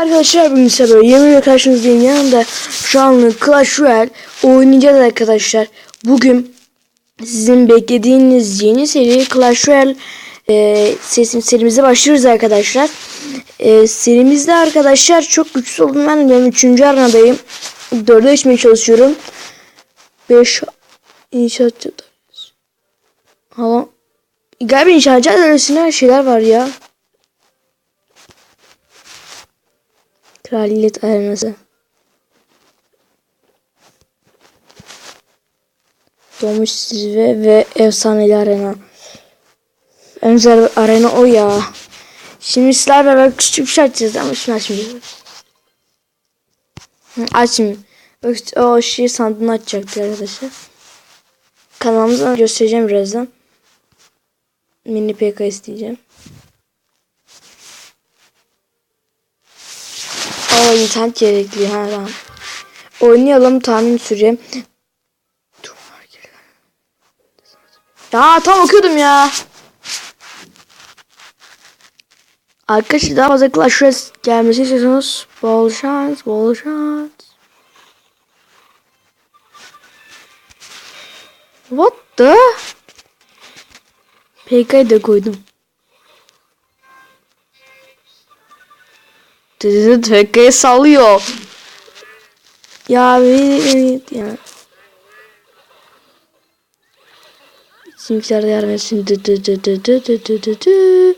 Arkadaşlar bugün size böyle yemin ve karşınızdayım yanımda şu anlık Clash Royale oynayacağız arkadaşlar. Bugün sizin beklediğiniz yeni seri Clash Royale e, sesim serimize başlıyoruz arkadaşlar. E, serimizde arkadaşlar çok güçlü oldum ben ben 3. arenadayım. 4'e geçmeye çalışıyorum. 5 inşaatçı Hava Galiba inşaatçı adresinde şeyler var ya. Kraliyet arenası. Doğmuş zirve ve efsaneli arena. En güzel arena o ya. Şimdi sizlerle beraber küçük bir şey açacağız ama şimdi açmayacağız. Hı, Açmayayım. O şey sandığını açacaktı arkadaşlar. Kanalımıza göstereceğim birazdan. Mini PK isteyeceğim. O internet gerekli ha tamam. Oynayalım tahmin süreceğim. Ya tam okuyordum ya. Arkadaşlar daha fazla Clash Royale gelmesi istiyorsanız bol şans, bol şans. What the? PK'yı da koydum. PK'yı sallıyor. Ya beni ya. Simkler de yardım etsin. Dı dı dı dı dı dı dı dı dı.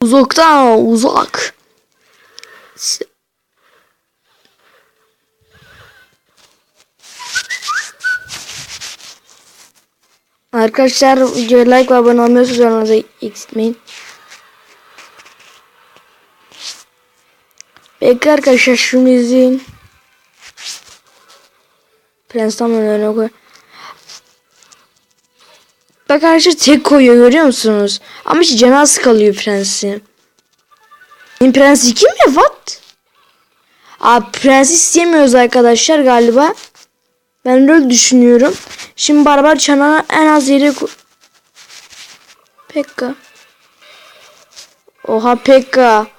Uzaktan uzak. Arkadaşlar videoya like ve abone zorlarınızı eksiltmeyin. Peki arkadaşlar şimdi izleyin. Prens tam önüne koy. Bak arkadaşlar tek koyuyor görüyor musunuz? Ama işte az kalıyor prensin. Benim prens 2 mi? What? Aa prens istemiyoruz arkadaşlar galiba. Ben öyle düşünüyorum. Şimdi barbar çanağı en az yere koy. Pekka. Oha Pekka.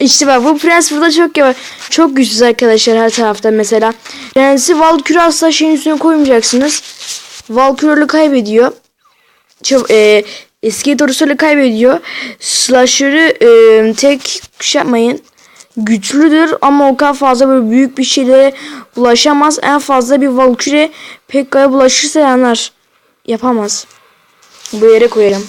İşte bak bu prens burada çok yavaş. Çok güçsüz arkadaşlar her tarafta mesela. Prensi Valkyrie asla şeyin üstüne koymayacaksınız. Valkyrie'li kaybediyor. Çok, e, eski Dorusal'ı kaybediyor. Slasher'ı e, tek şey yapmayın. Güçlüdür ama o kadar fazla böyle büyük bir şeylere bulaşamaz. En fazla bir Valkyrie Pekka'ya bulaşırsa yanar. Yapamaz. Bu yere koyarım.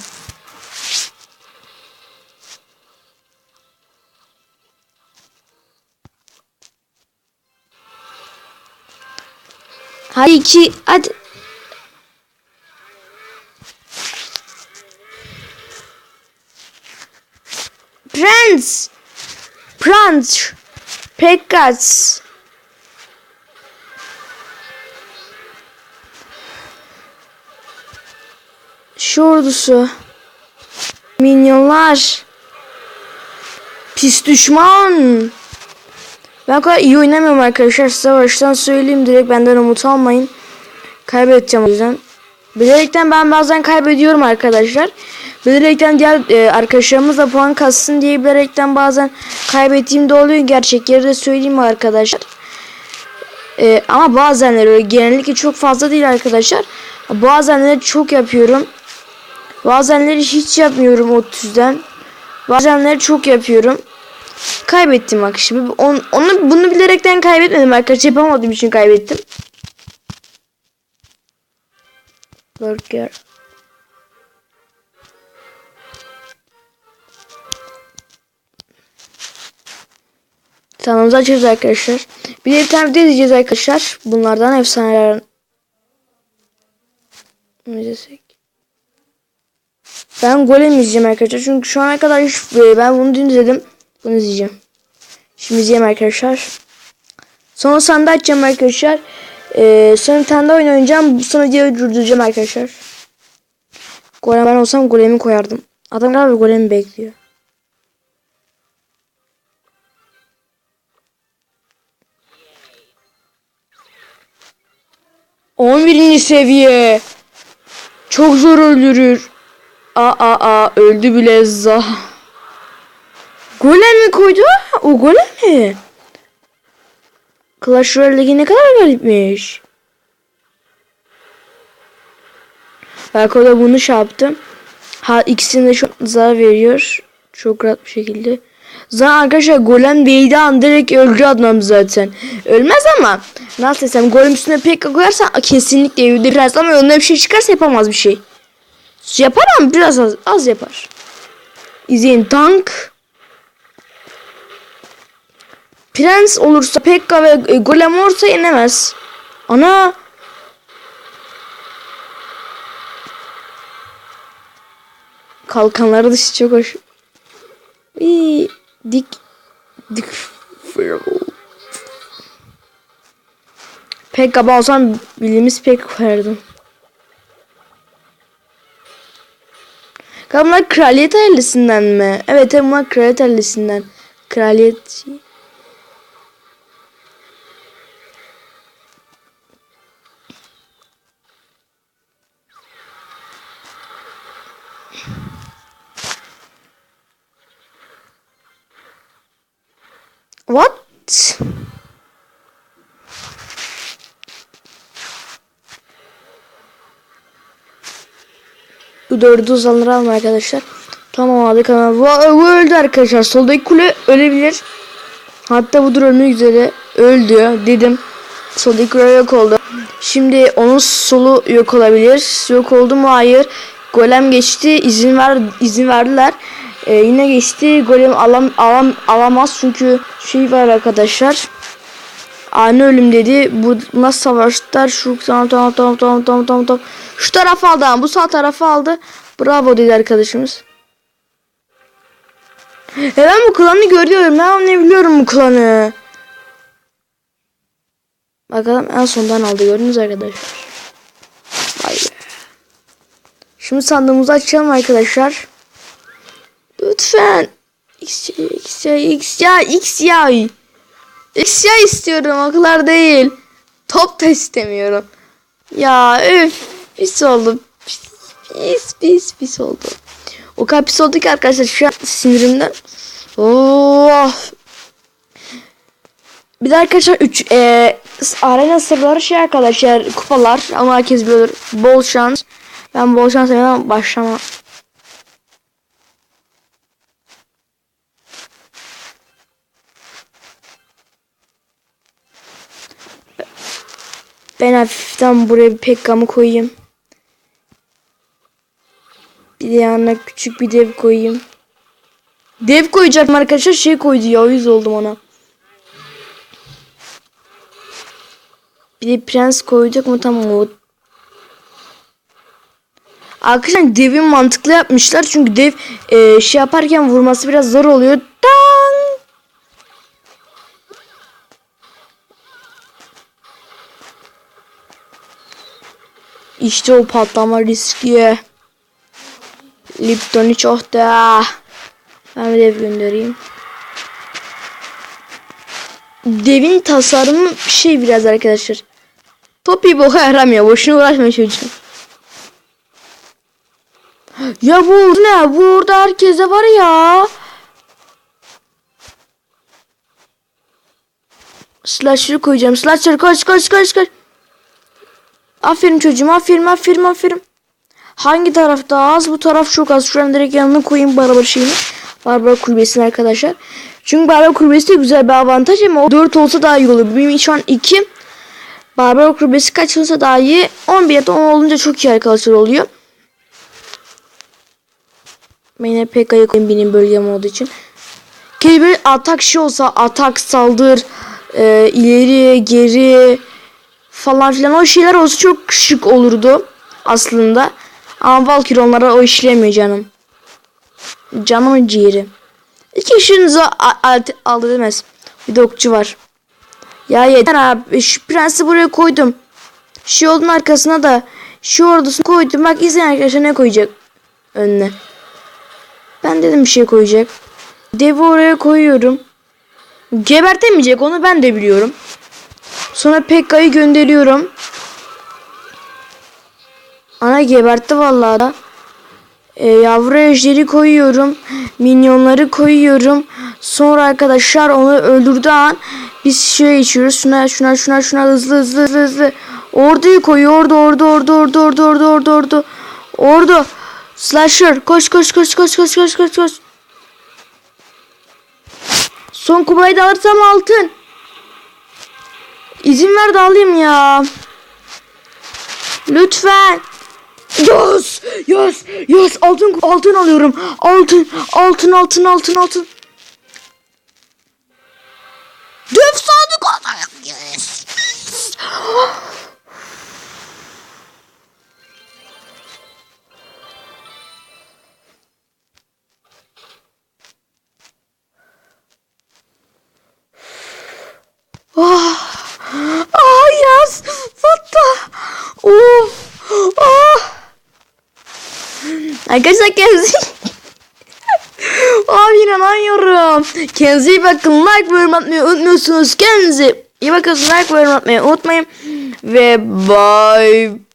Hadi iki hadi. Prince. Prince. Pekas. Şu ordusu. Minyonlar. Pis düşman. Ben o kadar iyi oynamıyorum arkadaşlar. Size baştan söyleyeyim. Direkt benden umut almayın. Kaybedeceğim o yüzden. Bilerekten ben bazen kaybediyorum arkadaşlar. Bilerekten diğer e, arkadaşlarımız da puan kassın diye bilerekten bazen kaybettiğim de oluyor. Gerçekleri de söyleyeyim arkadaşlar. E, ama bazenleri öyle genellikle çok fazla değil arkadaşlar. Bazenleri çok yapıyorum. Bazenleri hiç yapmıyorum 30'den. Bazenleri çok yapıyorum. Kaybettim bak şimdi. On, onu bunu bilerekten kaybetmedim arkadaşlar. Yapamadığım için kaybettim. Burger. Kanalımızı açıyoruz arkadaşlar. Bir de bir tane video izleyeceğiz arkadaşlar. Bunlardan efsaneler. Ne izlesek? Ben golem izleyeceğim arkadaşlar. Çünkü şu ana kadar hiç, e, ben bunu dün izledim. Bunu izleyeceğim. Şimdi izleyeyim arkadaşlar. Sonra sandığı açacağım arkadaşlar. Ee, sonra bir tane oyun oynayacağım. Sonra videoyu durduracağım arkadaşlar. Golem ben olsam golemi koyardım. Adam galiba golemi bekliyor. On birinci seviye. Çok zor öldürür. Aa aa aa öldü bile za. Golem mi koydu? O golem mi? Clash Royale'deki ne kadar garipmiş. Belki o da bunu şey yaptı. Ha ikisini de çok zarar veriyor. Çok rahat bir şekilde. Zaten arkadaşlar golem değdiği an direkt öldü adam zaten. Ölmez ama nasıl desem golem üstüne pek koyarsan kesinlikle biraz ama önüne bir şey çıkarsa yapamaz bir şey. Yapar ama biraz az, az yapar. İzleyin tank. Prens olursa Pekka ve e, Golem olursa yenemez. Ana. Kalkanları dışı çok hoş. İyi. Dik. Dik. Pekka olsam bildiğimiz Pekka koyardım. Bunlar kraliyet ailesinden mi? Evet bunlar kraliyet ailesinden. Kraliyet What? Bu dördü uzanları alma arkadaşlar. Tamam aldık ama bu, bu öldü arkadaşlar. Soldaki kule ölebilir. Hatta bu ölmek üzere öldü dedim. Soldaki kule yok oldu. Şimdi onun solu yok olabilir. Yok oldu mu? Hayır. Golem geçti. İzin ver izin verdiler. Ee, yine geçti. Golem alam, alam, alamaz çünkü şey var arkadaşlar. Ani ölüm dedi. Bu nasıl savaştılar? Şu tamam tamam tamam tamam tamam tamam tamam. Şu tarafı aldı ama bu sağ tarafı aldı. Bravo dedi arkadaşımız. E ben bu klanı görüyorum. Ben anlayabiliyorum bu klanı. Bakalım en sondan aldı gördünüz arkadaşlar. Vay be. Şimdi sandığımızı açalım arkadaşlar. Lütfen. X, X, X, ya, X, ya. X, ya istiyorum. Akıllar değil. Top da istemiyorum. Ya öf. Pis oldu. Pis, pis, pis, oldu. O kadar pis oldu ki arkadaşlar şu an sinirimden. Oh. Bir de arkadaşlar 3 e, arena sırları şey arkadaşlar kupalar ama herkes biliyor. Bol şans. Ben bol şans demeden başlamam. Ben hafiften buraya bir pekkamı koyayım. Bir de yanına küçük bir dev koyayım. Dev koyacaktım arkadaşlar şey koydu ya yüz oldum ona. Bir de prens koyacak mı tamam o. Arkadaşlar devin mantıklı yapmışlar çünkü dev e, şey yaparken vurması biraz zor oluyor. Dang! İşte o patlama riski. Lipton'u çok da. Ben bir dev göndereyim. Devin tasarımı şey biraz arkadaşlar. Topi boka yaramıyor. Boşuna uğraşma çocuğum. Ya bu ne? Burada herkese var ya. Slasher'ı koyacağım. Slasher koş koş koş koş. Aferin çocuğum. Aferin aferin aferin. Hangi tarafta az? Bu taraf çok az. Şu an direkt yanına koyayım barbar şeyini. Barbar kulübesini arkadaşlar. Çünkü barbar kulübesi de güzel bir avantaj ama o 4 olsa daha iyi olur. Benim şu an 2. Barbar kulübesi kaç olsa daha iyi. 11 ya da 10 olunca çok iyi arkadaşlar oluyor. Ben yine pek ayıklayayım benim bölgem olduğu için. Keşke bir atak şey olsa atak saldır e, ileri geri falan filan o şeyler olsa çok şık olurdu aslında. Ama Valkyrie onlara o işlemiyor canım. Canımın ciğeri. İki işinizi aldı demez. Bir de var. Ya yeter abi. Şu prensi buraya koydum. Şu yolun arkasına da şu ordusunu koydum. Bak izleyin arkadaşlar ne koyacak önüne. Ben dedim bir şey koyacak. Devi oraya koyuyorum. Gebertemeyecek onu ben de biliyorum. Sonra Pekka'yı gönderiyorum. Ana gebertti vallahi da. e, yavru ejderi koyuyorum. Minyonları koyuyorum. Sonra arkadaşlar onu öldürdüğü an biz şey içiyoruz. Şuna şuna şuna şuna hızlı hızlı hızlı hızlı. Orduyu koyuyor. Ordu ordu ordu ordu ordu ordu ordu ordu. Ordu. Slasher koş koş koş koş koş koş koş koş. Son kupayı da alırsam altın. İzin ver de alayım ya. Lütfen. Yes, yes, yes. Altın, altın alıyorum. Altın, altın, altın, altın, altın. Arkadaşlar kendinize... Abi inanamıyorum. Kendinize iyi bakın. Like ve yorum atmayı unutmuyorsunuz. Kendinize iyi bakın. Like ve yorum atmayı unutmayın. Ve bye.